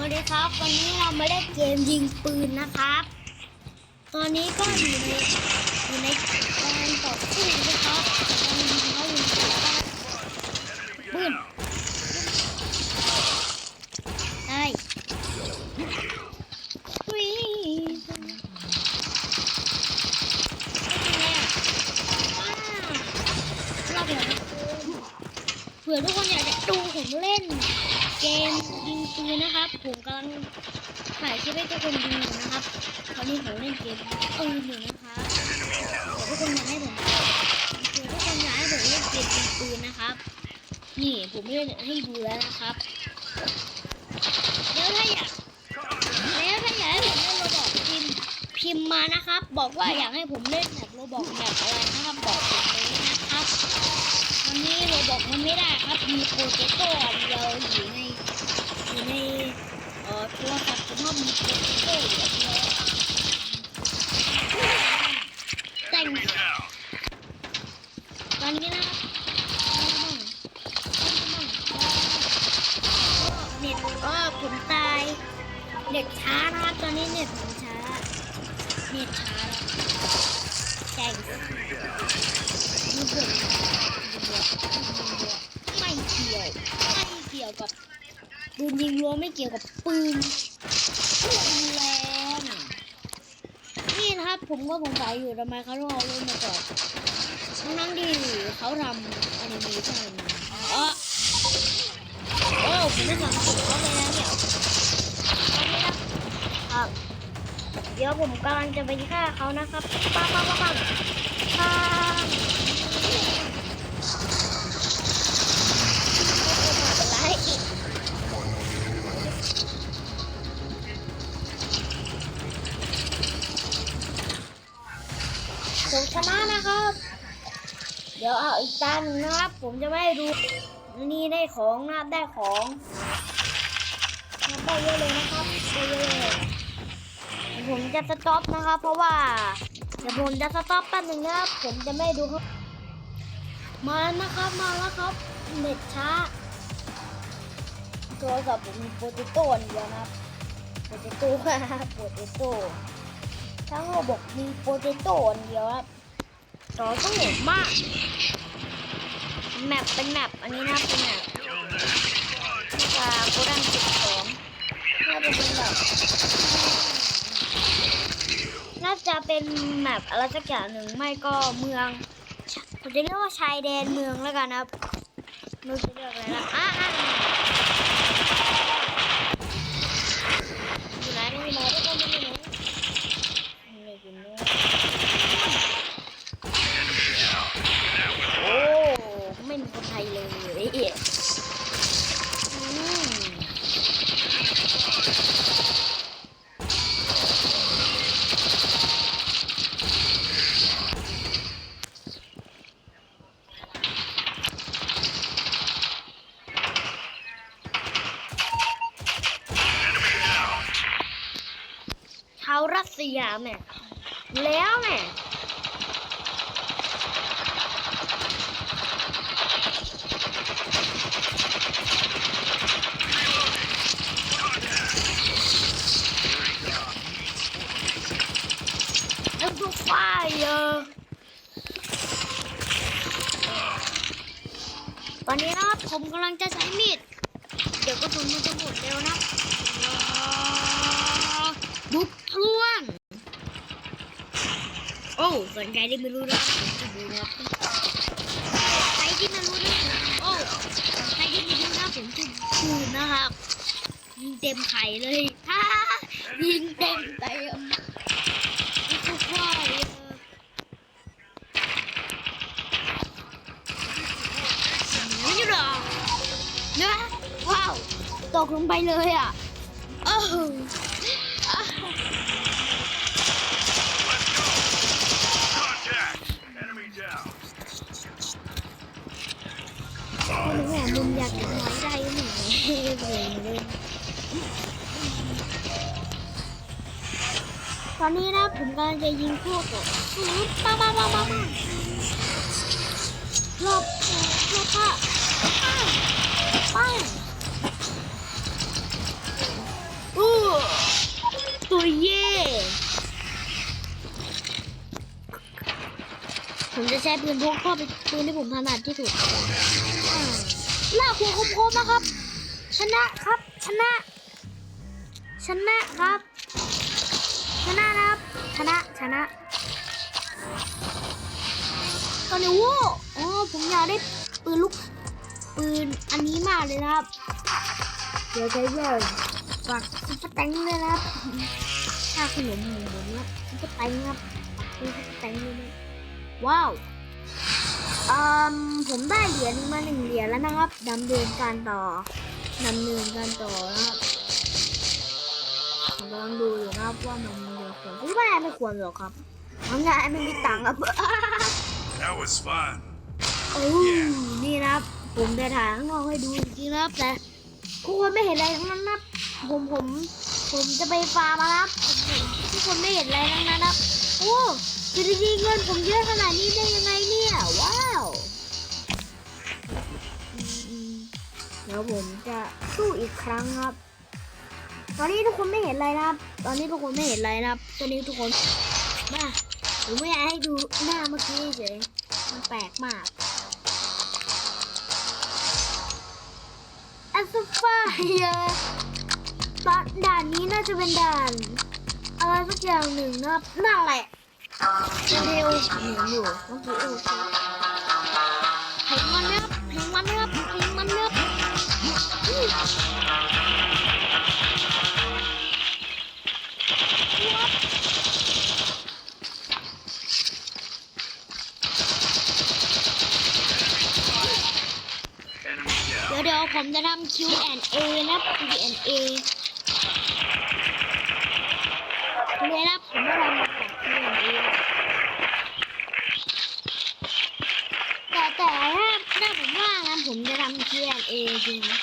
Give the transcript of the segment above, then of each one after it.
วัสดีครับ วันนี้เรามาเล่นเกมยิงปืนนะครับ ตอนนี้ก็อยู่ในอยู่ในการต่อสู้นะครับกำลังยิงเขาอยู่นะครับปืนได้วิ่งรอบเดียวนะเผื่อทุกคนอยากจะดูผมเล่นเกม นนะครับ ผมกำลังถ่ายคลิปให้ทุกคนดูนะครับตอนนี้ผมเล่นเกมปืนอยู่นะครับเดี๋ยวทุกคนอยากให้ผมเดี๋ยวทุกคนอยากให้ผมเล่นเกมยิงปืนนะครับ นี่ผมเล่นให้ดูแล้วนะครับแล้วถ้าอยากแล้วถ้าอยากให้ผมเล่นโรบอกพิมพิมมานะครับ บอกว่าอยากให้ผมเล่นแบบโรบอกแบบอะไรนะครับบอกผมเลยนะครับวันนี้โรบอกมันไม่ได้ครับมีโปรเจคเตอร์อันเดียวอยู่ใน ในเอ่อโทรศัพท์ผมว่ามีโปรเจคเตอร์อยู่อันเท่แต่งตอนนี้นะครับเน็ตก็ผมตายเน็ตช้านะครับตอนนี้เน็ตผมช้าเน็ตช้าแล้วแต่งมือเบิก ปืนยิงรั้วไม่เกี่ยวกับปืนปืนแรงนี่นะครับผมก็สงสัยอยู่ทำไมเขาต้องเอาเล่นมาก่อนทั้งๆที่เขาทำอนิเมชันมาอ๋อโอ้ผมไม่สั่งผมเขาเลยนะเนี่ยตอนนี้นะครับเดี๋ยวผมกำลังจะไปฆ่าเขานะครับป้าป้าป้าป้า ออีกจาหนึ่งนะครับ ผมจะไม่ดูนี่ได้ของนะครับได้ของได้เยอะเลยนะครับได้เยอะเลยผมจะสต็อปนะครับ เพราะว่าเดี๋ยวผมจะสต็อปแป๊บหนึ่งนะครับผมจะไม่ดูครับ มาแล้วนะครับมาแล้วครับเน็ตช้าโทรศัพท์ผมมีโปรเจคโตอันเดียวนะครับโปรเจคโตโปรเจคโตทั้งระบบมีโปรเจคโตอันเดียวครับต่อต้องโหดมาก แมปเป็นแมปอันนี้นะครับเป็นแมปจากโกดังสิบสองน่าจะเป็นแบบน่าจะเป็นแมปอะไรสักอย่างหนึ่งไม่ก็เมืองผมจะเรียกว่าชายแดนเมืองแล้วกันนะครับไม่รู้จะเรียกอะไรนะอะอะอยู่ไหนไม่อยู่ไหนทุกคนาวรัสเซียแม่แล้วแม่แล้วก็ไฟเออตอนนี้นะครับผมกำลังจะใช้มีด เดี๋ยวก็ผมมันจะหมดเร็วนะบุกพลวน โอ้ ส่วนใครที่ไม่รู้นะผมจะดูนะครับใครที่ไม่รู้นะผมโอ้ใครที่ไม่รู้นะผมจะดูนะครับยิงเต็มไข่เลยฮ่ายิงเต็มเต็มทุกว่าเลยไม่หรอนะว้าว ตกลงไปเลยอะโอ้ น้อยใจหนูเลยเลยตอนนี้นะผมกำลังจะยิงพวกอะป้าป้าป้าป้าป้าหลบหลบป้าป้าป้าเย่ผมจะใช้ปืนพกเพราะเป็นปืนที่ผมถนัดที่สุด ลากหัวคมๆนะครับ ชนะครับ ชนะ ชนะครับ ชนะครับ ชนะ ชนะตอนนี้โว้อ๋อผมอยากได้ปืนลูกปืนอันนี้มากเลยนะครับ เดี๋ยวใช้เลยฝากซุปเปอร์แตงเลยนะครับถ้าขนมหมูผมนะซุปเปอร์แตงครับฝากซุปเปอร์แตงเลยว้าว อืมผมได้เหรียญมาหนึ่งเหรียญแล้วนะครับดำเนินการต่อดำเนินการต่อนะครับผมกำลังดูอยู่นะครับว่ามันเดือดควรผมว่าไม่ควรหรอกครับทำงานไม่มีตังค์ครับ That was fun. โอ้นี่นะครับ ผมจะถ่ายข้างนอกให้ดูจริงๆนะครับแต่ทุกคนไม่เห็นอะไรทั้งนั้นนะครับผมผมผมจะไปฟาร์มมานะครับผมทุกคนไม่เห็นอะไรทั้งนั้นนะครับโอ้อยู่ดีๆเงินผมเยอะขนาดนี้ได้ยังไง ดี๋ยวผมจะสู้อีกครั้งครับ ตอนนี้ทุกคนไม่เห็นอะไรนะครับ ตอนนี้ทุกคนไม่เห็นอะไรนะครับ ตอนนี้ทุกคนมาผมไม่อยากให้ดูหน้าเมื่อกี้เฉยมันแปลกมากอัสฟาเยตอนด่านนี้น่าจะเป็นด่านอะไรสักอย่างหนึ่งนะครับนั่นแหละเร็วเหมือนอยู่เมื่อกี้เอว ยว down. เดี๋ยวผมจะทำ Q&A นะ Q&A เลยนะผมจะทำแบบ Q&A แต่แต่ถ้าถ้าผมว่างนะผมจะทำ Q&A จริงนะ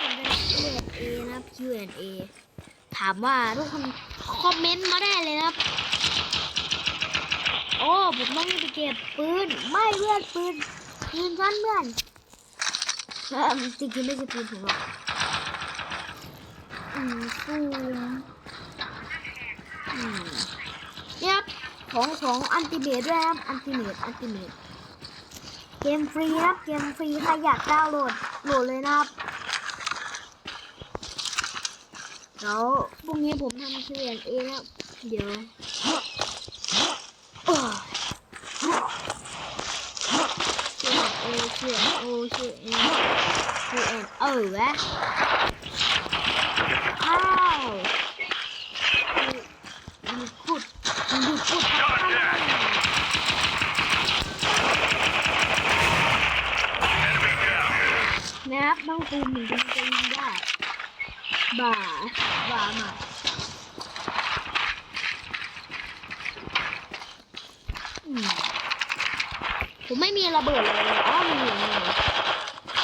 ผมจะทำ Q&A นะ Q&A ถามว่าทุกคนคอมเมนต์มาได้เลยนะครับโอ้ผมต้องไปเก็บปืน ไม่เพื่อนปืนปืนฉันเพื่อน จริงๆไม่ใช่ปืนผมหรอกอืมซูมอืมเนี่ยครับของของอันติเมตด้วยครับอันติเมตอันติเมตเกมฟรีนะครับเกมฟรีใครอยากดาวน์โหลดโหลดเลยนะครับแล้วพรุ่งนี้ผมทำ Q&A นะครับเดี๋ยวโอ้ย โอเชียโอเชียเอ็นเชียเอ็นเออวะอ้าวมีพูดมีพูดทักทาย Enemy down. นะครับต้องตูมถึงจะยิงได้บ่าบ่ามาผมไม่มีระเบิดเลยอ๋อมี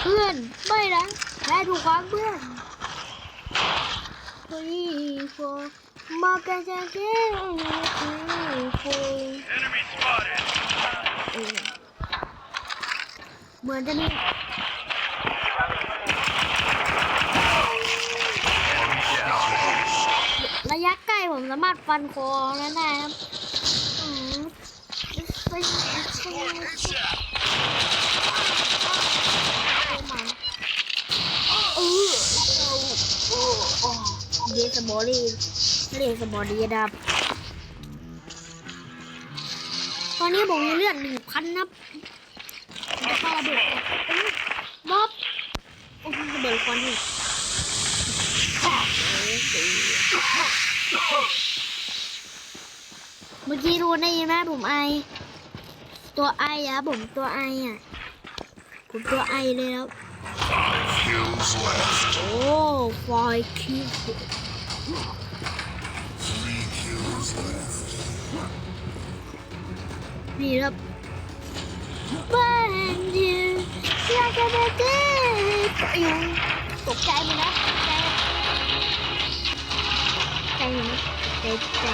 เพื่อนไม่นะ แพ้ถูกวางเพื่อนเฮ้ยโฟมากระจายเกมโฟ Enemy spotted. เออเหมือนจะมีระยะใกล้ผมสามารถฟันคอนั้นได้ครับอืม เออโอ้โอ้เดสบอดี้เดสบอดี้ดับ ตอนนี้ผมมีเลือดหนึ่งพันนับจะเข้าระเบิดบ๊อบโอ้โหระเบิดควันนี่เมื่อกี้รู้ได้ยินไหมผมไอ ตัวไออะผมตัวไออะผมตัวไอเลยครับ Kills left. โอ้ฟอยคิว Three kills left. นี่ครับบ้านยืนอยากจะไปเจออยู่ตกใจไหมนะตกใจใจไหมใจใจ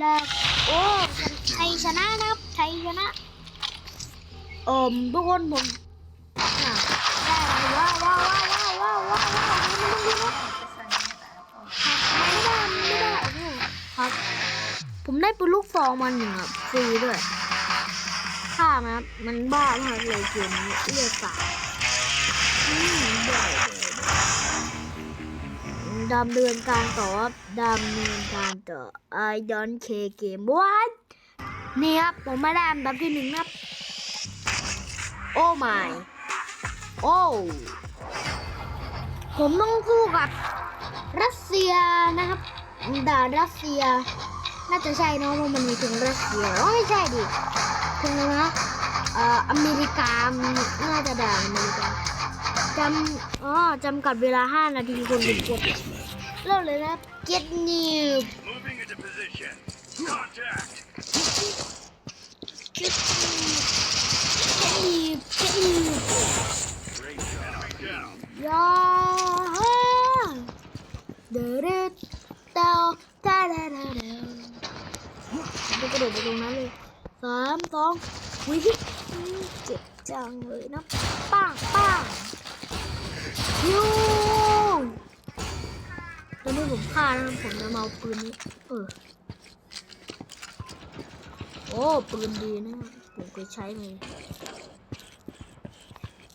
แล้วโอ้ไทยชนะครับไทยชนะ เอ่อทุกคนผมได้ไรว้าวว้าวว้าวว้าวว้าวว้าวไม่ต้องดูนะไม่ได้ไม่ได้ครับ ผมได้ปืนลูกฟองมาหนึ่งอะฟรีด้วยข้ามครับมันบ้ามากเลยเกมนี้เลือดสาดดำเนินการต่อดำเนินการต่อไอดอนเคเกมวันนี่ครับผมไม่ได้แบบที่หนึ่งครับ โอ้ my โอ้ผมต้องสู้กับรัสเซียนะครับด่านรัสเซีย น่าจะใช่เนอะเพราะมันมีถึงรัสเซียอ๋อไม่ใช่ดิถึงนะเอ่ออเมริกาน่าจะด่านอเมริกาจำอ๋อจำกัดเวลา 5 นาทีคนหนึ่งกดเริ่มเลยนะ get new Moving into position. Contact. get new get new Great enemy down. ยาฮ่าเดรดเตาตาดาดาดาผมจะ กระโดดไปตรงนั้นเลยสามสองวิฮิเจ็บจังเลยนะป้างป้างยูตอนนี้ผมฆ่านะผมจะมาเอาปืนนี้เออโอ้ปืนดีนะผมเคยใช้เลย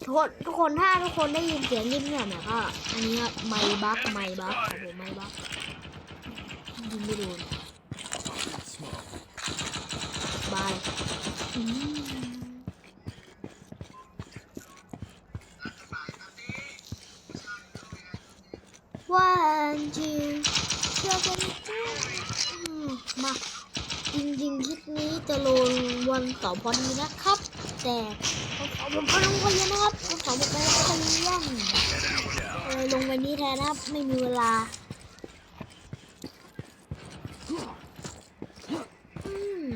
ทุกคนทุกคนถ้าทุกคนได้ยินเสียงเงียบเนี่ยก็อันนี้ไมค์บักไมค์บักครับผมไมค์บักยิงไม่โดนบายอืม วันจีเชื่อกันอืมมาจริงๆคลิปนี้จะลงวันเสาร์พอดีนะครับ แต่ผมขอผมก็ลงไปเยอะนะครับผมขอผมไปลงไปเยี่ยมเลยลงวันนี้แทนนะครับ ไม่มีเวลาอืม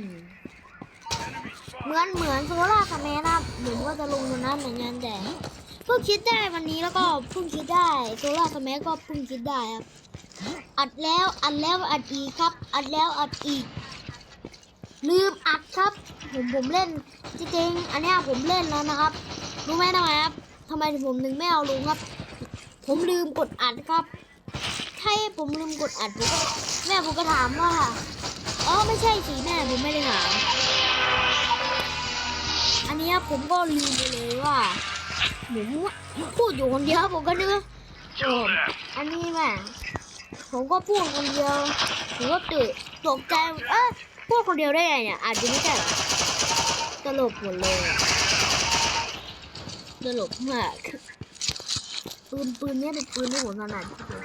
เห มือนเหมือนโซล่าคาเมนะครับผมก็จะลงวันนั้นเหมือนกันแต่เพิ่งคิดได้วันนี้แล้วก็เพิ่งคิดได้โซล่าคาเมก็เพิ่งคิดได้ครับอัดแล้วอัดแล้วอัดอีกครับ อัดแล้วอัดอีก ลืมอัดครับ ผมผมเล่นจริงๆอันนี้ผมเล่นแล้วนะครับรู้ไหมทำไมครับทำไมผมถึงไม่เอาลงครับ ผมลืมกดอัดครับใช่ผมลืมกดอัดผมก็แม่ผมก็ถามว่าอ๋อไม่ใช่สิแม่ผมไม่ได้ถาม นี้ยผมก็ลืมไปเลยว่าผมพูดอยู่คนเดียวผมก็นึกว่าอันนี้แม่ผมก็พูดคนเดียวผมก็ตื่นตกใจเอ๊ะพูดคนเดียวได้ไงเนี่ยอาจจะไม่ใช่ตลกหมดเลยตลกมากปืนปืนเนี้ยเป็นปืนที่ผมถนัดที่สุด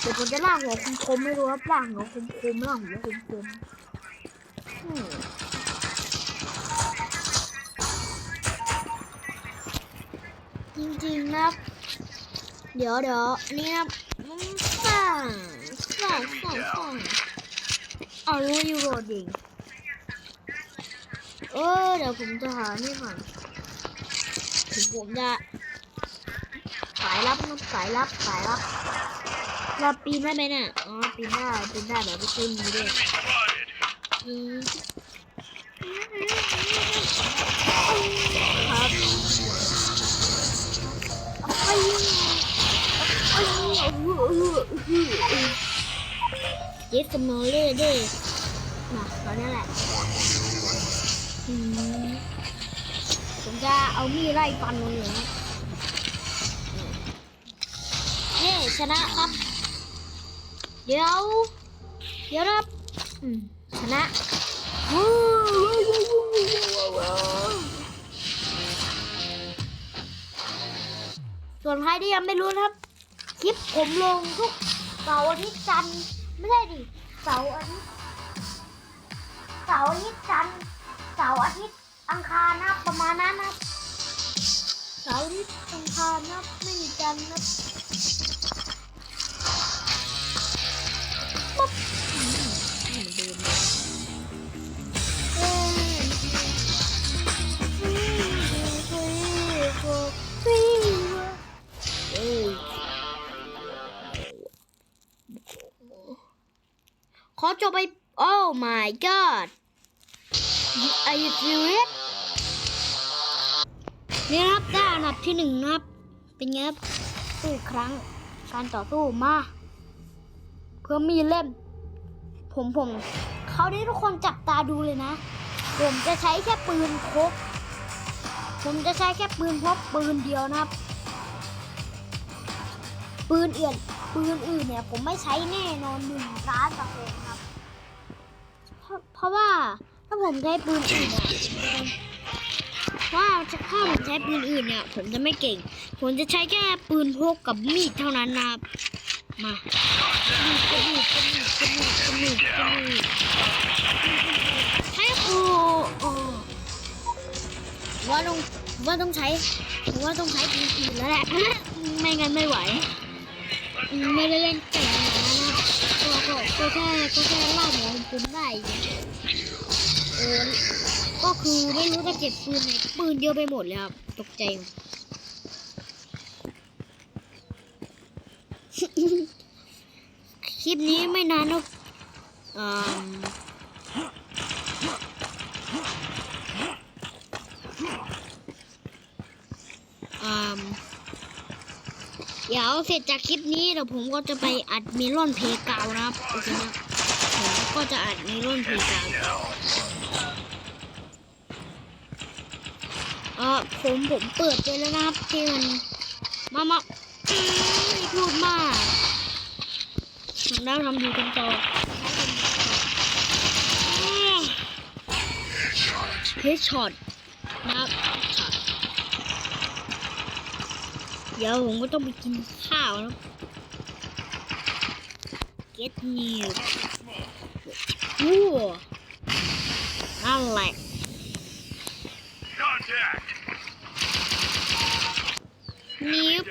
เดี๋ยวผมจะล่างหัวคมๆไม่รู้ว่าล่างหัวคมๆล่างหัวคมๆ จริงๆนะครับ เดี๋ยวเดี๋ยวอันนี้นะสั่งสั่งสั่งสั่งเอารู้อยู่โรดิงเออเดี๋ยวผมจะหานี่ก่อนถึงผมจะสายลับนะสายลับสายลับเราปีนได้ไหมเนี่ยอ๋อปีนได้ปีนได้แบบไม่ขึ้นนี้ด้วยอืม ย็ดสมอลเล่เด้มาตอนนี้แหละผมจะเอามีดไล่ฟันมันเลยนะเฮ้ชนะครับ เดี๋ยว เดี๋ยวนะครับชนะส่วนใครที่ยังไม่รู้นะครับ คลิปผมลงทุกเสาร์อาทิตย์จันทร์ไม่ใช่ดิเสาร์อาทิตย์เสาร์อาทิตย์จันทร์เสาร์อาทิตย์อังคารนะประมาณนั้นนะเสาร์อาทิตย์อังคารนะไม่มีจันทร์นะ จบไป Oh my god Are you serious นี่ครับได้อันดับที่หนึ่งนะครับ เป็นไงครับสู้ครั้งการต่อสู้มา เพื่อมีเล่ม ผมผม เขาวนี้ทุกคนจับตาดูเลยนะ ผมจะใช้แค่ปืนพกผมจะใช้แค่ปืนพกปืนเดียวนะครับ ปืนอื่นปืนอื่นเนี่ย ผมไม่ใช้แน่นอนหนึ่งล้านเปอร์เซ็นต์ค รับเพราะเพราะว่าถ้าผมใช้ปืนอื่นเนี่ยว่าถ้าผมใช้ปืนอื่นเนี่ย ผมจะไม่เก่ง ผมจะใช้แค่ปืนพกกับมีดเท่านั้นนะครับมามีดกับมีดกับมีดกับมีดกับมีดกับมีดให้ครูโอ้ว่าต้องว่าต้องใช้ว่าต้องใช้ปืนอื่นแล้วแหละไม่งั้นไม่ไหว ไม่ได้เล่นเก่ ก็แค่ก็แค่ล่าหมูคุ้มได้เออก็คือไม่รู้จะเก็บปืนไหนปืนเยอะไปหมดเลยครับตกใจคลิปนี้ไม่นานนะอืมเดี๋ ยวเสร็จจากคลิปนี้เดี๋ยวผมก็จะไปอัดเมลอนเพลกาวนะครับโอเคนะผมก็จะอัดเมลอนเพลกาวเออผมผมเปิดไปแล้วนะครับที่มันมามาอืมไม่พูดมากทำได้ทำดีกันต่อเฮดช็อตนะครับ เดี๋ยวผมก็ต้องไปกินข้าวนะ get new วู้นั่นแหละนิ้ว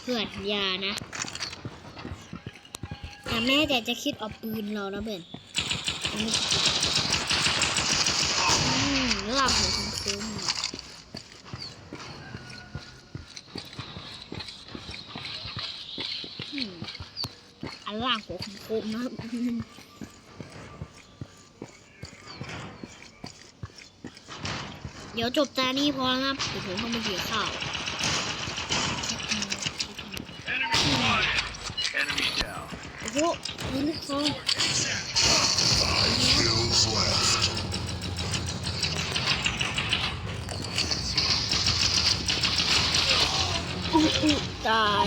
เพื่อยานะ แต่แม่แต่จะคิดเอาปืนเราแล้วเบนอันนี้อืมลาบหัวคุ้มๆอืม อันล่างหัวคุ้มนะครับเดี๋ยวจบตานี้พอแล้วนะเดี๋ยวผมต้องไปเกี่ยวข้าวโอ้โหนี่ลูกซองอุ๊ยอุ๊ยตาย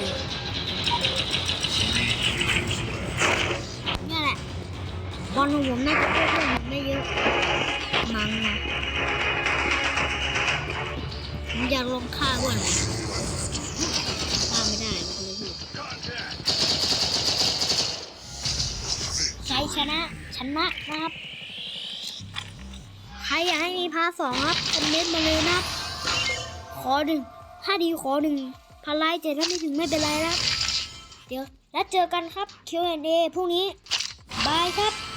นี่แหละ บอลของผมน่าจะเพิ่มเพิ่มไม่เยอะมั้งนะผมอยากลงฆ่าก่อนฆ่าไม่ได้เลยพี่ใช้ชนะชนะนะครับ ใครอยากให้มีพาสองครับคอมเมนต์มาเลยนะครับขอหนึ่งถ้าดีขอหนึ่งพันไลค์เจ็ดถ้าไม่ถึงไม่เป็นไรนะเดี๋ยวแล้วเจอกันครับ Q&A พรุ่งนี้ บายครับ